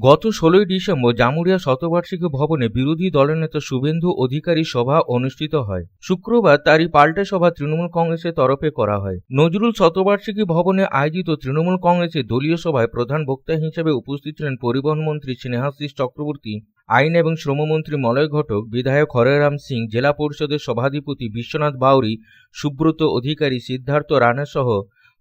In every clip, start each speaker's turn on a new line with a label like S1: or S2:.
S1: গত ষোলোই ডিসেম্বর জামুরিয়া শতবার্ষিকী ভবনে বিরোধী দলনেতা শুভেন্দু অধিকারী সভা অনুষ্ঠিত হয়। শুক্রবার তারই পাল্টা সভা তৃণমূল কংগ্রেসের তরফে করা হয়। নজরুল শতবার্ষিকী ভবনে আয়োজিত তৃণমূল কংগ্রেসের দলীয় সভায় প্রধান বক্তা হিসেবে উপস্থিত ছিলেন পরিবহন মন্ত্রী স্নেহাশিস চক্রবর্তী, আইন এবং শ্রমমন্ত্রী মলয় ঘটক, বিধায়ক হরেরাম সিং, জেলা পরিষদের সভাধিপতি বিশ্বনাথ বাউরি, সুব্রত অধিকারী সিদ্ধার্থ রানা সহ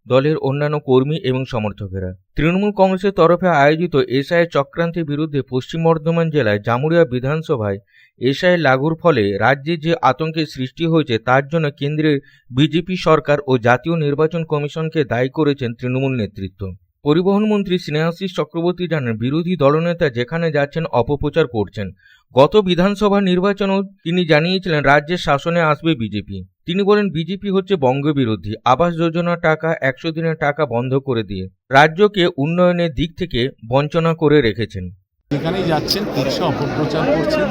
S1: দলের অন্যান্য কর্মী এবং সমর্থকেরা। তৃণমূল কংগ্রেসের তরফে আয়োজিত এসআই চক্রান্তের বিরুদ্ধে পশ্চিম বর্ধমান জেলায় জামুরিয়া বিধানসভায় এসআই লাগুর ফলে রাজ্যে যে আতঙ্কের সৃষ্টি হয়েছে তার জন্য কেন্দ্রের বিজেপি সরকার ও জাতীয় নির্বাচন কমিশনকে দায়ী করেছেন তৃণমূল নেতৃত্ব। পরিবহন মন্ত্রী স্নেহাশিস চক্রবর্তী জানান, বিরোধী দলনেতা যেখানে যাচ্ছেন অপপ্রচার করছেন। গত বিধানসভা নির্বাচনেও তিনি জানিয়েছিলেন, রাজ্যের শাসনে আসবে বিজেপি। তিনি বলেন, বিজেপি হচ্ছে বঙ্গবিরোধী। আবাস যোজনার টাকা একশো দিনের টাকা বন্ধ করে দিয়ে রাজ্যকে উন্নয়নের দিক থেকে বঞ্চনা করে রেখেছেন।
S2: যেখানেই যাচ্ছেন তিরিশে অপপ্রচার করছেন,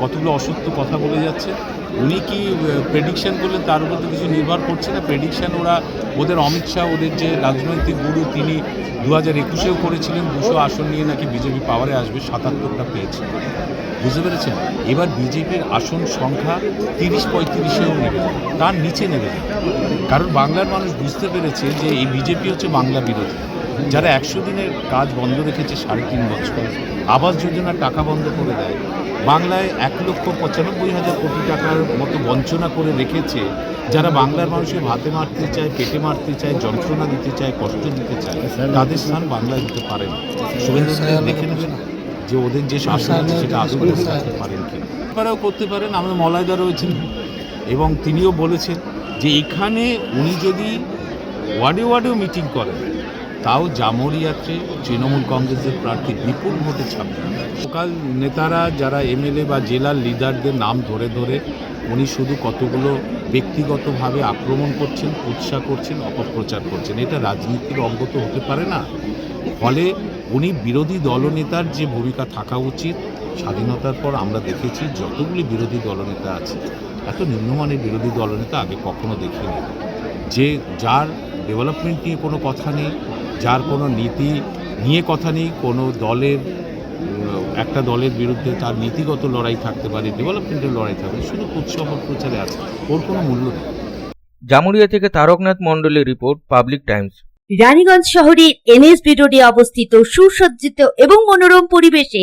S2: কতগুলো অসত্য কথা বলে যাচ্ছে। উনি কি প্রেডিকশন করলেন তার উপর তো কিছু নির্ভর করছে না। প্রেডিকশন ওরা, ওদের অমিত শাহ, ওদের যে রাজনৈতিক গুরু, তিনি দু হাজার একুশেও করেছিলেন। দুশো আসন নিয়ে নাকি বিজেপি পাওয়ারে আসবে, সাতাত্তরটা পেয়েছে। বুঝতে পেরেছেন? এবার বিজেপির আসন সংখ্যা তিরিশ পঁয়ত্রিশেও নেবে। তার নিচে নেবে কারণ বাংলার মানুষ বুঝতে পেরেছে যে এই বিজেপি হচ্ছে বাংলা বিরোধী। যারা একশো দিনের কাজ বন্ধ রেখেছে সাড়ে তিন বছর, আবাস যোজনার টাকা বন্ধ করে দেয়, বাংলায় এক লক্ষ পঁচানব্বই হাজার কোটি টাকার মতো বঞ্চনা করে রেখেছে, যারা বাংলার মানুষের ভাতে মারতে চায়, পেটে মারতে চায়, যন্ত্রণা দিতে চায়, কষ্ট দিতে চায়, তাদের স্থান বাংলায় দিতে পারে না। শুভেন্দু দেখে নেবেন? যে ওদের যে শাসন আছে সেটা আদৌ ধরে রাখতে পারেন কি এবারেও করতে পারেন আমাদের মলায়দা রয়েছেন এবং তিনিও বলেছেন যে এখানে উনি যদি ওয়ার্ডে ওয়ার্ডেও মিটিং করেন তাও জামরিয়াতে তৃণমূল কংগ্রেসের প্রার্থী বিপুল ভোটে ছাপবে লোকাল নেতারা যারা এমএলএ বা জেলার লিডারদের নাম ধরে ধরে উনি শুধু কতগুলো ব্যক্তিগতভাবে আক্রমণ করছেন উৎসাহ করছেন অপপ্রচার করছেন এটা রাজনীতির অঙ্গ তো হতে পারে না। ফলে উনি বিরোধী দলনেতার যে ভূমিকা থাকা উচিত, স্বাধীনতার পর আমরা দেখেছি যতগুলি বিরোধী দলনেতা আছে, এত নিম্নমানের বিরোধী দলনেতা আগে কখনো দেখিনি। যে যার ডেভেলপমেন্ট নিয়ে কোনো কথা নেই, যার কোনো নীতি নিয়ে কথা নেই, কোনো দলের একটা দলের বিরুদ্ধে তার নীতিগত লড়াই থাকতে পারে ডেভেলপমেন্টের লড়াই থাকবে শুধু উৎসব প্রচারে আছে, ওর কোনো মূল্য নেই।
S1: জামুরিয়া থেকে তারকনাথ মণ্ডলের রিপোর্ট পাবলিক টাইমস
S3: রানীগঞ্জ শহরের এনএস রোডে অবস্থিত সুসজ্জিত এবং মনোরম পরিবেশে